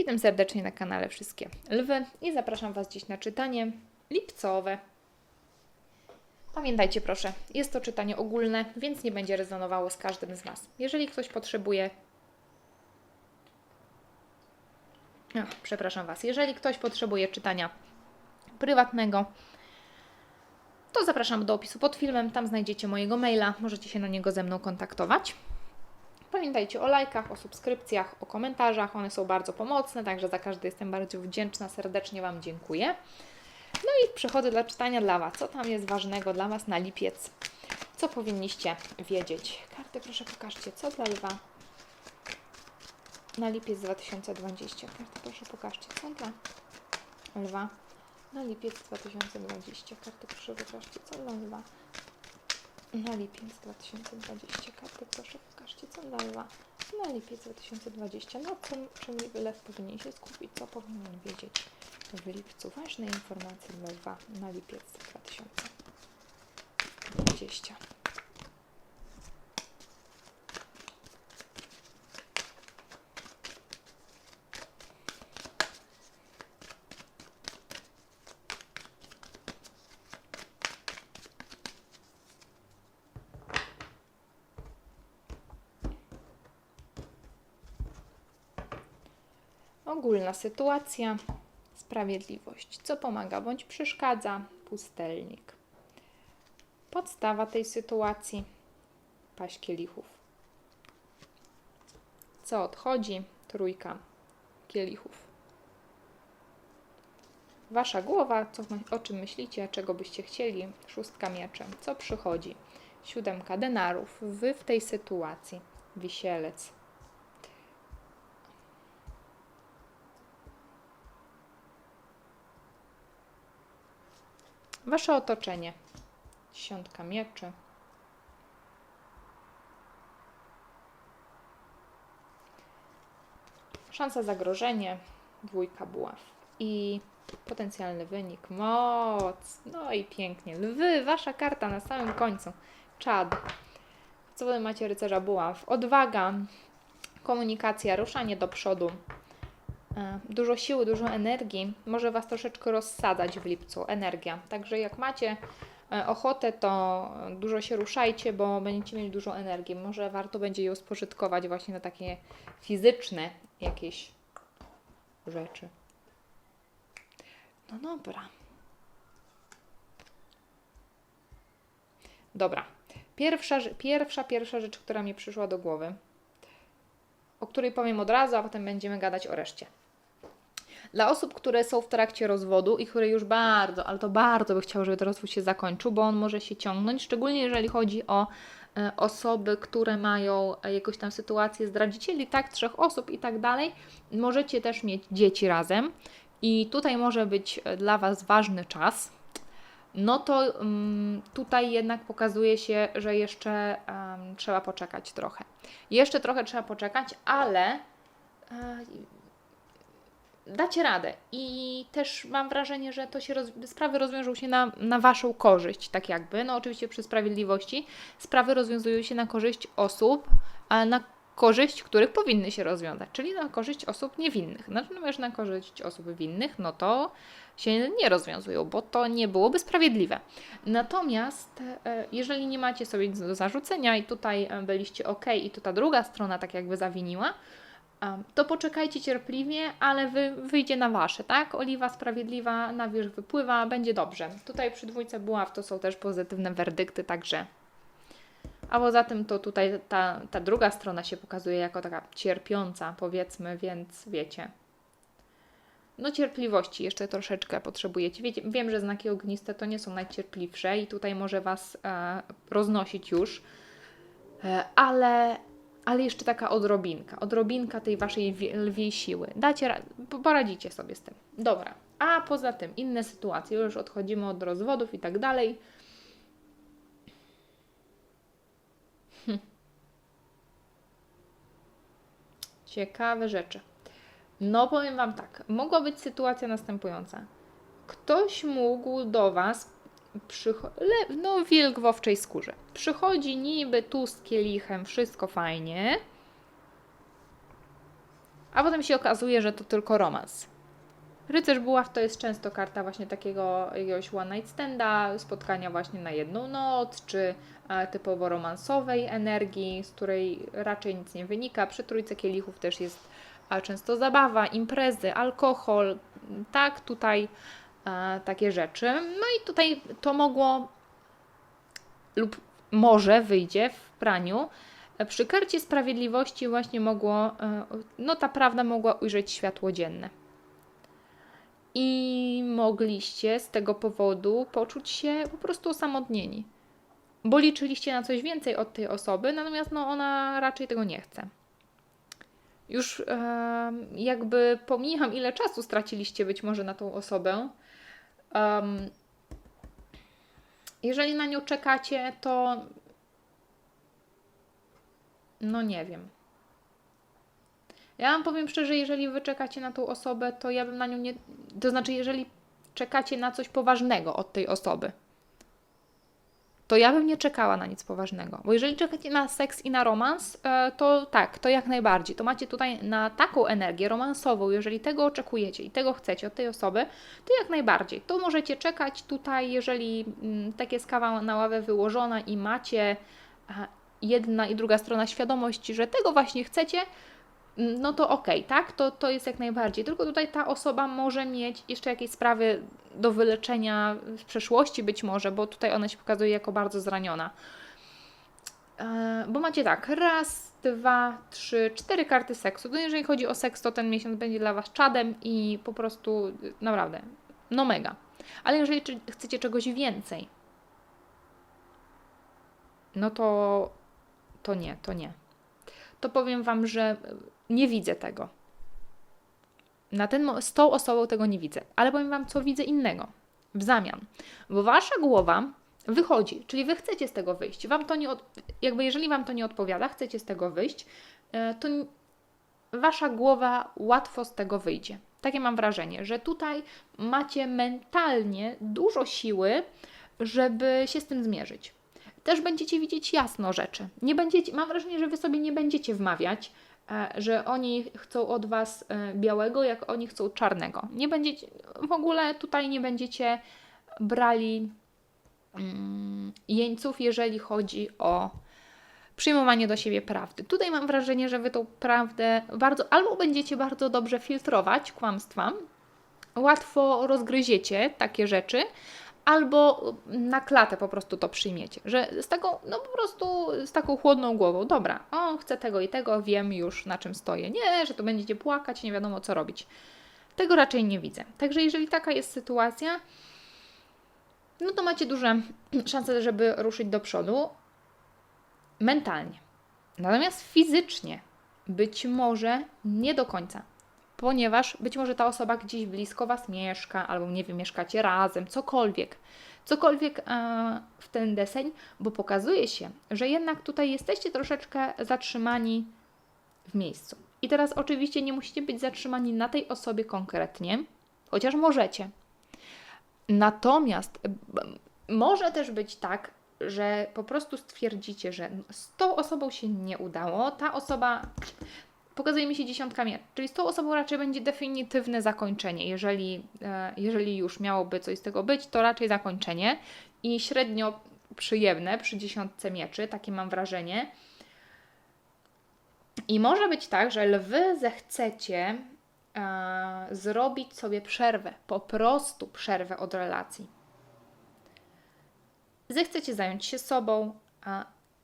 Witam serdecznie na kanale Wszystkie Lwy i zapraszam Was dziś na czytanie lipcowe. Pamiętajcie proszę, jest to czytanie ogólne, więc nie będzie rezonowało z każdym z Was. Jeżeli ktoś potrzebuje. Ach, przepraszam Was. Jeżeli ktoś potrzebuje czytania prywatnego, to zapraszam do opisu pod filmem. Tam znajdziecie mojego maila. Możecie się na niego ze mną kontaktować. Pamiętajcie o lajkach, o subskrypcjach, o komentarzach. One są bardzo pomocne, także za każdy jestem bardzo wdzięczna. Serdecznie Wam dziękuję. No i przechodzę do czytania dla Was. Co tam jest ważnego dla Was na lipiec? Co powinniście wiedzieć? Karty proszę pokażcie. Co dla Lwa? Na lipiec 2020. Karty proszę pokażcie. Co dla Lwa? Na lipiec 2020. Karty proszę pokażcie. Co dla Lwa? Na lipiec 2020. Karty proszę pokażcie. Co Lwa? Na lipiec 2020. No czym, czym lew powinien się skupić? Co powinien wiedzieć w lipcu? Ważne informacje dla na lipiec 2020. Ogólna sytuacja, sprawiedliwość. Co pomaga bądź przeszkadza? Pustelnik. Podstawa tej sytuacji, paść kielichów. Co odchodzi? Trójka kielichów. Wasza głowa, co, o czym myślicie, czego byście chcieli? Szóstka mieczy. Co przychodzi? Siódemka denarów. Wy w tej sytuacji. Wisielec. Wasze otoczenie. Dziesiątka mieczy. Szansa zagrożenie. Dwójka buław. I potencjalny wynik. Moc. No i pięknie. Lwy, wasza karta na samym końcu. Czad. Co wy macie rycerza buław? Odwaga. Komunikacja, ruszanie do przodu. E, Dużo siły, dużo energii. Może Was troszeczkę rozsadzać w lipcu energia. Także jak macie e, ochotę, to dużo się ruszajcie, bo będziecie mieli dużo energii. Może warto będzie ją spożytkować właśnie na takie fizyczne jakieś rzeczy. No dobra. Dobra. Pierwsza, pierwsza, pierwsza rzecz, która mi przyszła do głowy, o której powiem od razu, a potem będziemy gadać o reszcie. Dla osób, które są w trakcie rozwodu i które już bardzo, ale to bardzo by chciały, żeby ten rozwód się zakończył, bo on może się ciągnąć, szczególnie jeżeli chodzi o e, osoby, które mają e, jakąś tam sytuację zdradzicieli, tak, trzech osób i tak dalej. Możecie też mieć dzieci razem i tutaj może być e, dla Was ważny czas. No to mm, tutaj jednak pokazuje się, że jeszcze em, trzeba poczekać trochę. Jeszcze trochę trzeba poczekać, ale dacie radę. I też mam wrażenie, że to się roz... sprawy rozwiążą się na, na Waszą korzyść, tak jakby. No oczywiście przy sprawiedliwości sprawy rozwiązują się na korzyść osób, na korzyść, których powinny się rozwiązać, czyli na korzyść osób niewinnych. Natomiast na korzyść osób winnych, no to się nie rozwiązują, bo to nie byłoby sprawiedliwe. Natomiast e, jeżeli nie macie sobie nic do zarzucenia i tutaj e, byliście ok i to ta druga strona tak jakby zawiniła, to poczekajcie cierpliwie, ale wy, wyjdzie na wasze, tak? Oliwa sprawiedliwa na wierzch wypływa, będzie dobrze. Tutaj przy dwójce buław to są też pozytywne werdykty, także. A poza tym to tutaj ta, ta druga strona się pokazuje jako taka cierpiąca, powiedzmy, więc wiecie. No cierpliwości jeszcze troszeczkę potrzebujecie. Wiecie, wiem, że znaki ogniste to nie są najcierpliwsze i tutaj może Was e, roznosić już, e, ale, ale jeszcze taka odrobinka, odrobinka tej waszej wie- lwiej siły. Dacie, ra- po- poradzicie sobie z tym. Dobra. A poza tym inne sytuacje, już odchodzimy od rozwodów i tak dalej. Hm. Ciekawe rzeczy. No powiem Wam tak, mogła być sytuacja następująca. Ktoś mógł do Was no wilk w owczej skórze. Przychodzi niby tu z kielichem, wszystko fajnie. a potem się okazuje, że to tylko romans. Rycerz Buław to jest często karta właśnie takiego jakiegoś one night standa, spotkania właśnie na jedną noc, czy e, typowo romansowej energii, z której raczej nic nie wynika. Przy Trójce Kielichów też jest a często zabawa, imprezy, alkohol, tak, tutaj e, takie rzeczy. No i tutaj to mogło lub może wyjdzie w praniu. E, Przy karcie sprawiedliwości właśnie mogło, e, no ta prawda mogła ujrzeć światło dzienne. I mogliście z tego powodu poczuć się po prostu osamotnieni. Bo liczyliście na coś więcej od tej osoby, natomiast no ona raczej tego nie chce. Już em, jakby pomijam, ile czasu straciliście być może na tą osobę. Em, jeżeli na nią czekacie, to no nie wiem. Ja Wam powiem szczerze, jeżeli wy czekacie na tą osobę, to ja bym na nią nie. To znaczy, jeżeli czekacie na coś poważnego od tej osoby, to ja bym nie czekała na nic poważnego. Bo jeżeli czekacie na seks i na romans, e, to tak, to jak najbardziej. To macie tutaj na taką energię romansową, jeżeli tego oczekujecie i tego chcecie od tej osoby, to jak najbardziej. To możecie czekać tutaj, jeżeli mm, tak jest kawa na ławę wyłożona i macie jedna i druga strona świadomość, że tego właśnie chcecie, no to okej, tak? To, to jest jak najbardziej. Tylko tutaj ta osoba może mieć jeszcze jakieś sprawy do wyleczenia z przeszłości być może, bo tutaj ona się pokazuje jako bardzo zraniona. E, Bo macie tak, raz, dwa, trzy, cztery karty seksu. To jeżeli chodzi o seks, to ten miesiąc będzie dla Was czadem i po prostu naprawdę, no mega. Ale jeżeli chcecie czegoś więcej, no to, to nie, to nie. To powiem Wam, że nie widzę tego. Na ten, z tą osobą tego nie widzę, ale powiem Wam, co widzę innego w zamian. Bo Wasza głowa wychodzi, czyli Wy chcecie z tego wyjść. Wam to nie od, jakby jeżeli Wam to nie odpowiada, chcecie z tego wyjść, e, to Wasza głowa łatwo z tego wyjdzie. Takie mam wrażenie, że tutaj macie mentalnie dużo siły, żeby się z tym zmierzyć. Też będziecie widzieć jasno rzeczy. Nie będziecie, mam wrażenie, że Wy sobie nie będziecie wmawiać, e, że oni chcą od Was e, białego, jak oni chcą czarnego. Nie będziecie, w ogóle tutaj nie będziecie brali mm, jeńców, jeżeli chodzi o przyjmowanie do siebie prawdy. Tutaj mam wrażenie, że Wy tą prawdę bardzo, albo będziecie bardzo dobrze filtrować kłamstwa, łatwo rozgryziecie takie rzeczy, albo na klatę po prostu to przyjmiecie, że z taką, no po prostu z taką chłodną głową, dobra, on chce tego i tego, wiem już na czym stoję. Nie, że to będziecie płakać, nie wiadomo co robić. Tego raczej nie widzę. Także jeżeli taka jest sytuacja, no to macie duże szanse, żeby ruszyć do przodu mentalnie. Natomiast fizycznie być może nie do końca, ponieważ być może ta osoba gdzieś blisko Was mieszka, albo nie wiem, mieszkacie razem, cokolwiek. Cokolwiek e, w ten deseń, bo pokazuje się, że jednak tutaj jesteście troszeczkę zatrzymani w miejscu. I teraz oczywiście nie musicie być zatrzymani na tej osobie konkretnie, chociaż możecie. Natomiast może też być tak, że po prostu stwierdzicie, że z tą osobą się nie udało, ta osoba pokazuje mi się dziesiątka miecz, czyli z tą osobą raczej będzie definitywne zakończenie. Jeżeli, e, jeżeli już miałoby coś z tego być, to raczej zakończenie i średnio przyjemne przy dziesiątce mieczy, takie mam wrażenie. I może być tak, że lwy zechcecie e, zrobić sobie przerwę, po prostu przerwę od relacji. Zechcecie zająć się sobą,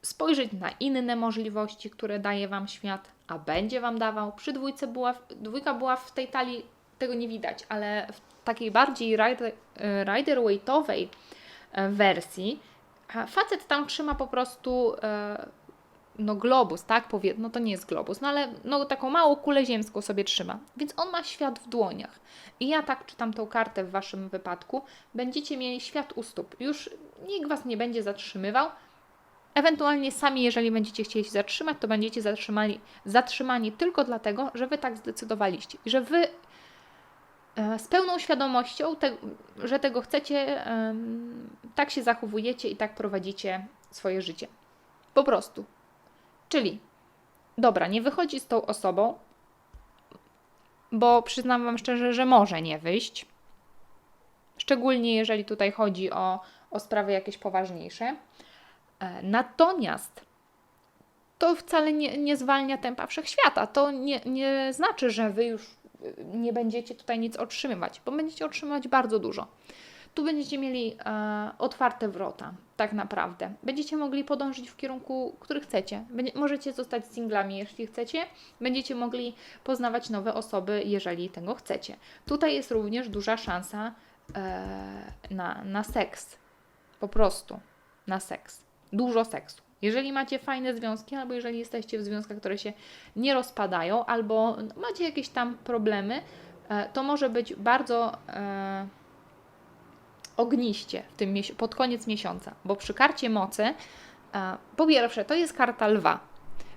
spojrzeć na inne możliwości, które daje Wam świat, a będzie Wam dawał. Przy dwójce była, dwójka była w tej talii, tego nie widać, ale w takiej bardziej rider, e, riderweightowej e, wersji facet tam trzyma po prostu e, no globus, tak? Powie, no to nie jest globus, no ale no, taką małą kulę ziemską sobie trzyma. Więc on ma świat w dłoniach. I ja tak czytam tą kartę w Waszym wypadku. Będziecie mieli świat u stóp. Już nikt Was nie będzie zatrzymywał. Ewentualnie sami, jeżeli będziecie chcieli się zatrzymać, to będziecie zatrzymali, zatrzymani tylko dlatego, że Wy tak zdecydowaliście. I że Wy e, z pełną świadomością, te, że tego chcecie, tak się zachowujecie i tak prowadzicie swoje życie. Po prostu. Czyli, dobra, nie wychodzi z tą osobą, bo przyznam Wam szczerze, że może nie wyjść. Szczególnie jeżeli tutaj chodzi o, o sprawy jakieś poważniejsze. E, Natomiast to wcale nie, nie zwalnia tempa wszechświata. To nie, nie znaczy, że Wy już y, nie będziecie tutaj nic otrzymywać, bo będziecie otrzymywać bardzo dużo. Tu będziecie mieli e, otwarte wrota, tak naprawdę. Będziecie mogli podążyć w kierunku, który chcecie. Będzie, możecie zostać singlami, jeśli chcecie. Będziecie mogli poznawać nowe osoby, jeżeli tego chcecie. Tutaj jest również duża szansa e, na, na seks. Po prostu na seks. Dużo seksu. Jeżeli macie fajne związki, albo jeżeli jesteście w związkach, które się nie rozpadają, albo macie jakieś tam problemy, e, to może być bardzo e, ogniście w tym pod koniec miesiąca, bo przy karcie mocy, e, po pierwsze, to jest karta lwa,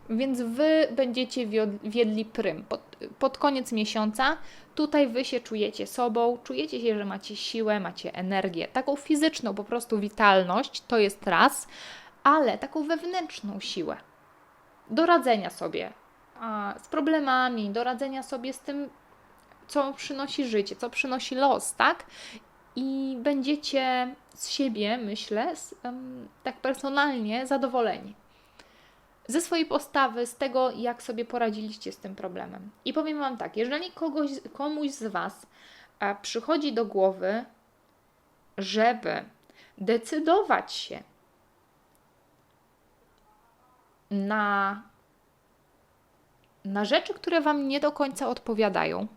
więc Wy będziecie wiod- wiedli prym. Pod, pod koniec miesiąca tutaj Wy się czujecie sobą, czujecie się, że macie siłę, macie energię, taką fizyczną po prostu witalność, to jest raz, ale taką wewnętrzną siłę do radzenia sobie a, z problemami, do radzenia sobie z tym, co przynosi życie, co przynosi los, tak? I będziecie z siebie, myślę, z, em, tak personalnie zadowoleni. Ze swojej postawy, z tego, jak sobie poradziliście z tym problemem. I powiem Wam tak, jeżeli kogoś, komuś z Was a, przychodzi do głowy, żeby decydować się na, na rzeczy, które Wam nie do końca odpowiadają.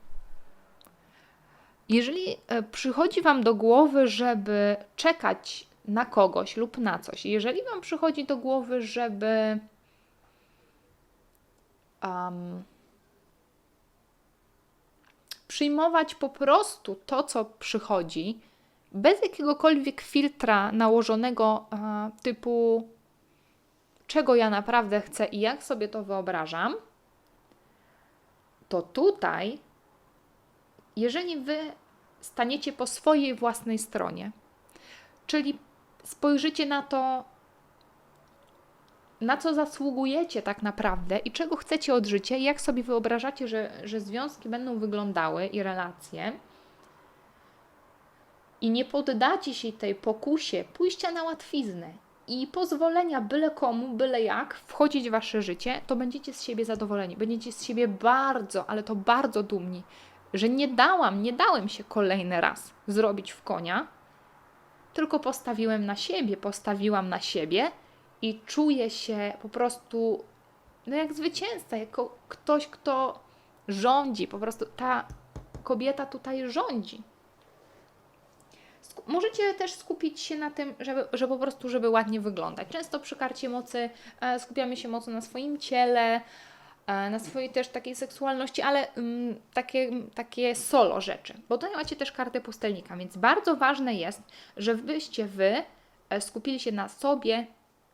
Jeżeli e, przychodzi Wam do głowy, żeby czekać na kogoś lub na coś, jeżeli Wam przychodzi do głowy, żeby um, przyjmować po prostu to, co przychodzi, bez jakiegokolwiek filtra nałożonego e, typu czego ja naprawdę chcę i jak sobie to wyobrażam, to tutaj, jeżeli wy staniecie po swojej własnej stronie, czyli spojrzycie na to, na co zasługujecie tak naprawdę i czego chcecie od życia, i jak sobie wyobrażacie, że, że związki będą wyglądały i relacje, i nie poddacie się tej pokusie pójścia na łatwiznę i pozwolenia byle komu, byle jak wchodzić w wasze życie, to będziecie z siebie zadowoleni. Będziecie z siebie bardzo, ale to bardzo dumni, że nie dałam, nie dałem się kolejny raz zrobić w konia, tylko postawiłem na siebie, postawiłam na siebie i czuję się po prostu no jak zwycięzca, jako ktoś, kto rządzi. Po prostu ta kobieta tutaj rządzi. Możecie też skupić się na tym, żeby, że po prostu, żeby ładnie wyglądać. Często przy karcie mocy e, skupiamy się mocno na swoim ciele, e, na swojej też takiej seksualności, ale mm, takie, takie solo rzeczy. Bo tutaj macie też kartę pustelnika, więc bardzo ważne jest, żebyście Wy e, skupili się na sobie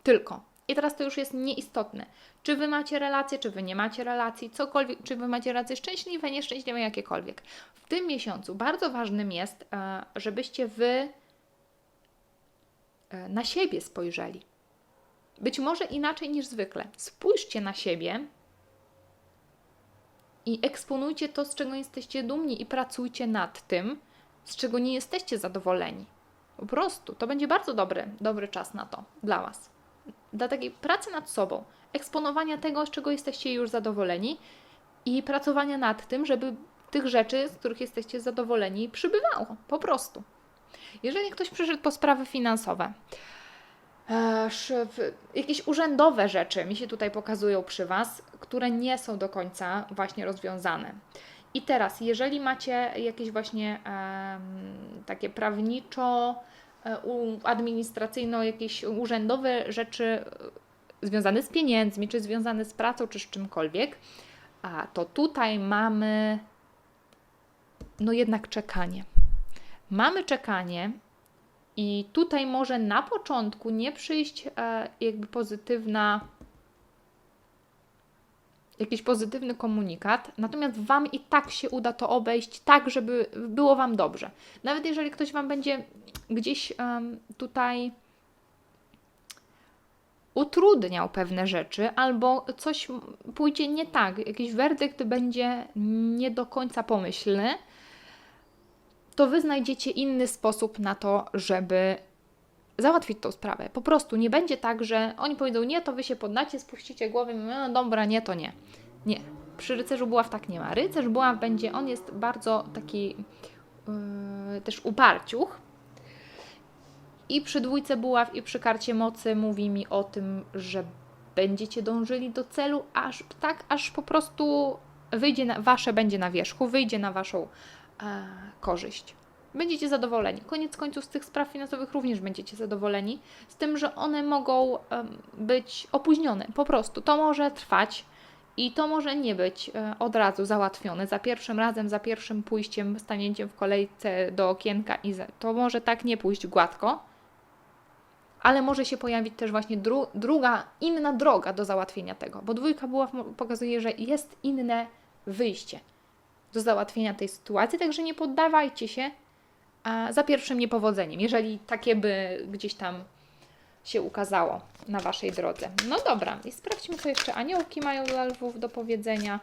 tylko. I teraz to już jest nieistotne. Czy Wy macie relacje, czy Wy nie macie relacji, cokolwiek, czy Wy macie relacje szczęśliwe, nieszczęśliwe, jakiekolwiek. W tym miesiącu bardzo ważnym jest, e, żebyście Wy e, na siebie spojrzeli. Być może inaczej niż zwykle. Spójrzcie na siebie i eksponujcie to, z czego jesteście dumni, i pracujcie nad tym, z czego nie jesteście zadowoleni. Po prostu to będzie bardzo dobry, dobry czas na to dla Was. Dla takiej pracy nad sobą, eksponowania tego, z czego jesteście już zadowoleni i pracowania nad tym, żeby tych rzeczy, z których jesteście zadowoleni, przybywało. Po prostu. Jeżeli ktoś przyszedł po sprawy finansowe, e, jakieś urzędowe rzeczy mi się tutaj pokazują przy Was, które nie są do końca właśnie rozwiązane. I teraz, jeżeli macie jakieś właśnie em, takie prawniczo, e, administracyjno, jakieś urzędowe rzeczy e, związane z pieniędzmi, czy związane z pracą, czy z czymkolwiek, a to tutaj mamy no jednak czekanie. Mamy czekanie i tutaj może na początku nie przyjść e, jakby pozytywna jakiś pozytywny komunikat, natomiast Wam i tak się uda to obejść tak, żeby było Wam dobrze. Nawet jeżeli ktoś Wam będzie gdzieś em, tutaj utrudniał pewne rzeczy, albo coś pójdzie nie tak, jakiś werdykt będzie nie do końca pomyślny, to wy znajdziecie inny sposób na to, żeby załatwić tą sprawę. Po prostu nie będzie tak, że oni powiedzą nie, to wy się poddacie, spuścicie głowę no dobra, nie, to nie. Nie. Przy rycerzu buław tak nie ma. Rycerz buław będzie, on jest bardzo taki yy, też uparciuch. I przy dwójce buław i przy karcie mocy mówi mi o tym, że będziecie dążyli do celu, aż tak, aż po prostu wyjdzie na, wasze będzie na wierzchu, wyjdzie na waszą e, korzyść. Będziecie zadowoleni. Koniec końców z tych spraw finansowych również będziecie zadowoleni, z tym, że one mogą em, być opóźnione. Po prostu to może trwać i to może nie być e, od razu załatwione za pierwszym razem, za pierwszym pójściem, stanięciem w kolejce do okienka i za, to może tak nie pójść gładko, ale może się pojawić też właśnie dru, druga, inna droga do załatwienia tego, bo dwójka buław pokazuje, że jest inne wyjście do załatwienia tej sytuacji, także nie poddawajcie się za pierwszym niepowodzeniem, jeżeli takie by gdzieś tam się ukazało na Waszej drodze. No dobra, i sprawdźmy, co jeszcze aniołki mają dla lwów do powiedzenia.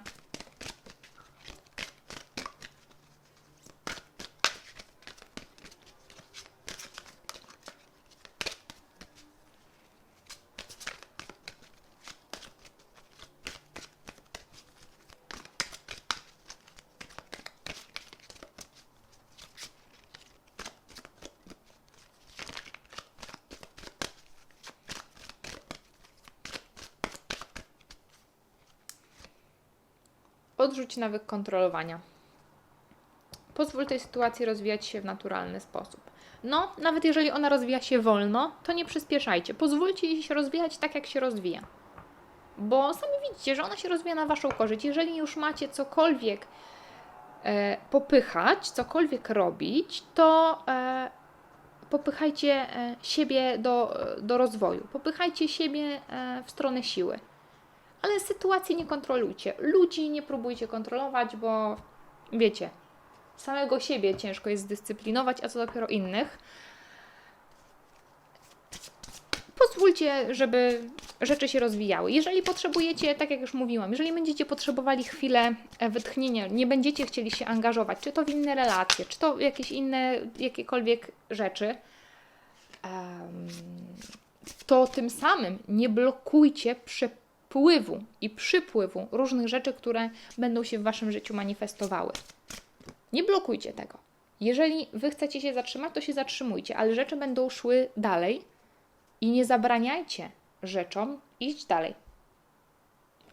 Odrzuć nawyk kontrolowania. Pozwól tej sytuacji rozwijać się w naturalny sposób. No, nawet jeżeli ona rozwija się wolno, to nie przyspieszajcie. Pozwólcie jej się rozwijać tak, jak się rozwija. Bo sami widzicie, że ona się rozwija na Waszą korzyść. Jeżeli już macie cokolwiek e, popychać, cokolwiek robić, to e, popychajcie e, siebie do, do rozwoju. Popychajcie siebie e, w stronę siły ale sytuacji nie kontrolujcie. Ludzi nie próbujcie kontrolować, bo wiecie, samego siebie ciężko jest zdyscyplinować, a co dopiero innych. Pozwólcie, żeby rzeczy się rozwijały. Jeżeli potrzebujecie, tak jak już mówiłam, jeżeli będziecie potrzebowali chwilę e, wytchnienia, nie będziecie chcieli się angażować, czy to w inne relacje, czy to jakieś inne, jakiekolwiek rzeczy, to tym samym nie blokujcie przepływu i przypływu różnych rzeczy, które będą się w Waszym życiu manifestowały. Nie blokujcie tego. Jeżeli Wy chcecie się zatrzymać, to się zatrzymujcie, ale rzeczy będą szły dalej i nie zabraniajcie rzeczom iść dalej.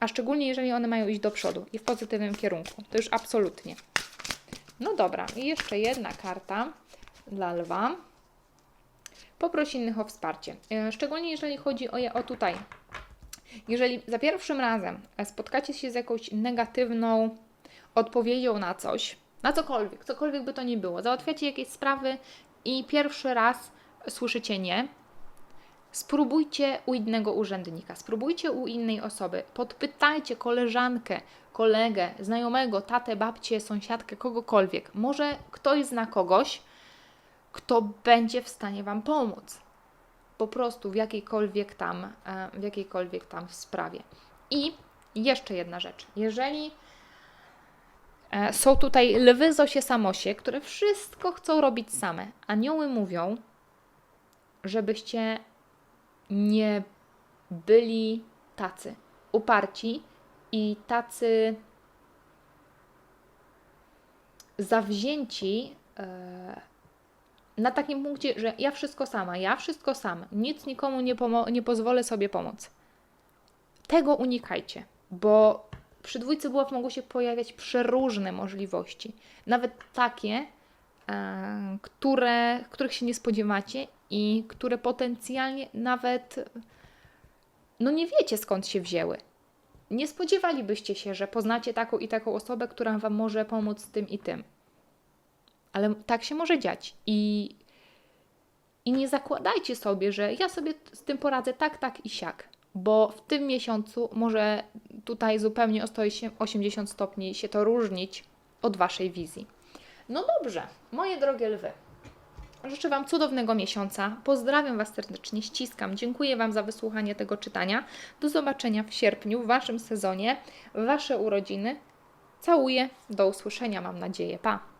A szczególnie jeżeli one mają iść do przodu i w pozytywnym kierunku. To już absolutnie. No dobra, i jeszcze jedna karta dla lwa. Poproś innych o wsparcie. E, Szczególnie jeżeli chodzi o, je- o tutaj. Jeżeli za pierwszym razem spotkacie się z jakąś negatywną odpowiedzią na coś, na cokolwiek, cokolwiek by to nie było, załatwiacie jakieś sprawy i pierwszy raz słyszycie nie, spróbujcie u innego urzędnika, spróbujcie u innej osoby, podpytajcie koleżankę, kolegę, znajomego, tatę, babcię, sąsiadkę, kogokolwiek. Może ktoś zna kogoś, kto będzie w stanie Wam pomóc. Po prostu w jakiejkolwiek tam, e, w jakiejkolwiek tam sprawie. I jeszcze jedna rzecz. Jeżeli e, są tutaj lwy, zosie, samosie, które wszystko chcą robić same, anioły mówią, żebyście nie byli tacy uparci i tacy zawzięci e, na takim punkcie, że ja wszystko sama, ja wszystko sam, nic nikomu nie, nie pozwolę sobie pomóc. Tego unikajcie, bo przy dwójce buław mogą się pojawiać przeróżne możliwości, nawet takie, e, które, których się nie spodziewacie i które potencjalnie nawet no nie wiecie skąd się wzięły. Nie spodziewalibyście się, że poznacie taką i taką osobę, która Wam może pomóc tym i tym. Ale tak się może dziać. I, I nie zakładajcie sobie, że ja sobie z tym poradzę tak, tak i siak. Bo w tym miesiącu może tutaj zupełnie o 180 stopni się to różnić od Waszej wizji. No dobrze, moje drogie lwy. Życzę Wam cudownego miesiąca. Pozdrawiam Was serdecznie, ściskam. Dziękuję Wam za wysłuchanie tego czytania. Do zobaczenia w sierpniu, w Waszym sezonie, w Wasze urodziny. Całuję. Do usłyszenia, mam nadzieję. Pa!